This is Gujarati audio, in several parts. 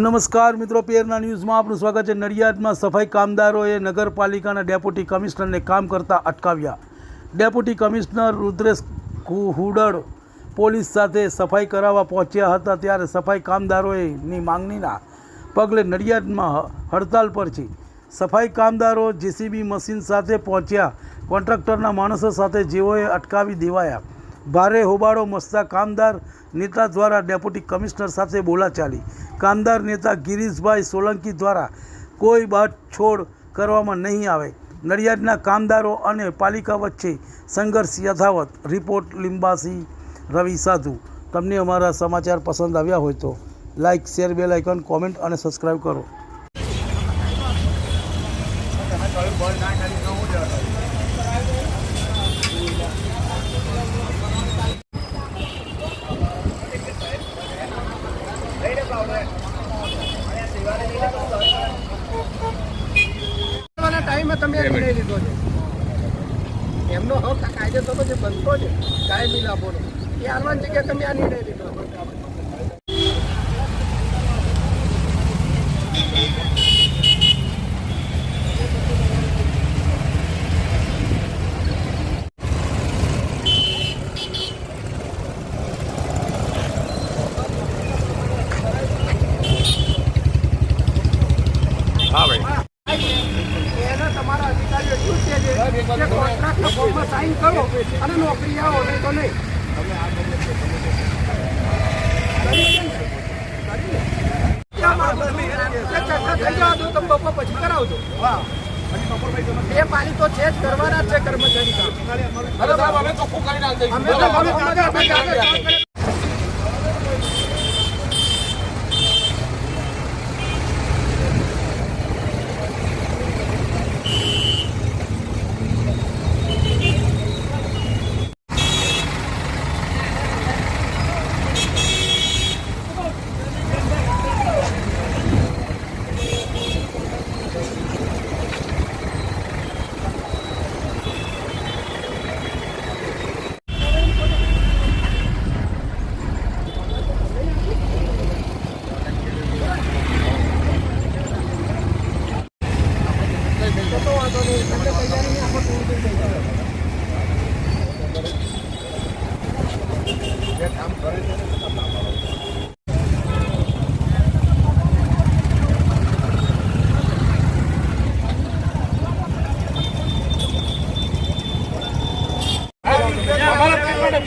નમસ્કાર મિત્રો પેરના ન્યૂઝમાં આપનું સ્વાગત છે. નડિયાદમાં સફાઈ કામદારોએ નગરપાલિકાના ડેપ્યુટી કમિશનરને કામ કરતા અટકાવ્યા. ડેપ્યુટી કમિશનર રુદ્રેશ હુ- હુડડ પોલીસ સાથે સફાઈ કરાવવા પહોંચ્યા હતા, ત્યારે સફાઈ કામદારોની માંગણીના પગલે નડિયાદમાં હડતાલ પર છે. સફાઈ કામદારો જેસીબી મશીન સાથે પહોંચ્યા. કોન્ટ્રાક્ટરના માણસો સાથે જેઓએ અટકાવી દેવાયા. ભારે હોબાળો મસતા કામદાર નેતા દ્વારા ડેપ્યુટી કમિશનર સાથે બોલાચાલી. કામદાર નેતા ગિરીશભાઈ સોલંકી દ્વારા કોઈ બાદછોડ કરવામાં નહીં આવે. નડિયાદના કામદારો અને પાલિકા વચ્ચે સંઘર્ષ યથાવત. રિપોર્ટ લિંબાસી રવિ સાધુ. તમને અમારા સમાચાર પસંદ આવ્યા હોય તો like share, bell icon, comment અને સબસ્ક્રાઈબ કરો. કરવાના ટાઈમે તમે નિર્ણય લીધો છે. એમનો હક આ કાયદેસર તો જે બનતો છે. કાયમી લાભોનો. એ આરવાની જગ્યાએ તમે આ નિર્ણય લીધો? અધિકારીઓ શું છે કે કોન્ટ્રાક્ટના ફોર્મમાં સાઈન કરો અને નોકરી આવો નહીં તો નહીં ક્યાં માંગો છો? એ ચર્ચા થઈ જવા દો, તમે બપોર પછી કરાવજો એ પાણી તો છે જ કરવાના જ છે કર્મચારી કામ અમે તો અમે કાગળ અમે કાગળ તો વાંધો નહીં તમને તૈયારી નહીં આપણે પૂરું થઈ જાય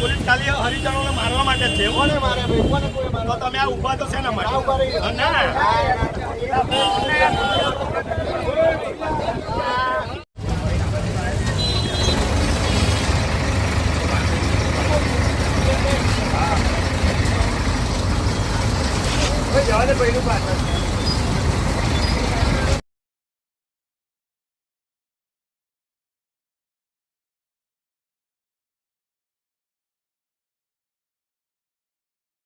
પોલીસ ખાલી હરિજનોને મારવા માટે છે. કોને મારે ભાઈ? કોને ને? તો તમે આ ઊભા તો શેના માટે? ના. જવા દે પહેલું પાછળ.